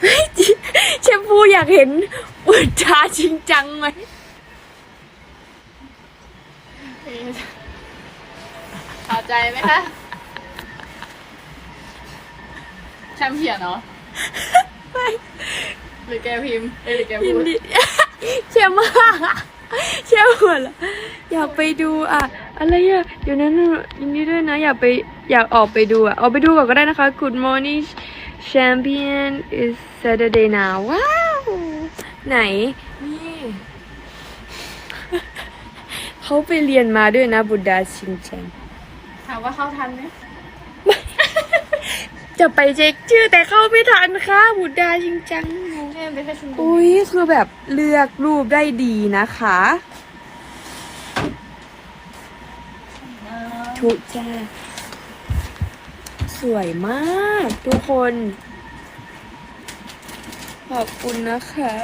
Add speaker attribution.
Speaker 1: เฮ้ยเชมพูอยากเห็นอุจจาจริงจังไหม
Speaker 2: พอใจไหมคะแชมเพียนเนาะหรือแกพิมพ์เอ้ยหรือแก
Speaker 1: ยิ
Speaker 2: พู
Speaker 1: น
Speaker 2: ด
Speaker 1: ดีเชมมากเชมหัวละอยากไปดูอะ อะไรอะเดี๋ยวนั้นยินดีด้วยนะ อยากไปอยากออกไปดูอะออกไปดูก่อนก็ได้นะคะ Good morning champion is Saturday now ว้าว ไหน นี่ เขาไปเรียนมาด้วยนะบุดาชิงแชง
Speaker 2: ถามว่าเข้าทันไหม
Speaker 1: จะไปเช็คชื่อแต่เข้าไม่ทันค่ะบุดาจริงจัง
Speaker 2: แม่เป็นแค่ชุม
Speaker 1: อุ้ยคือแบบเลือกรูปได้ดีนะคะทุจ้า สวยมากทุกคน ขอบคุณนะคะ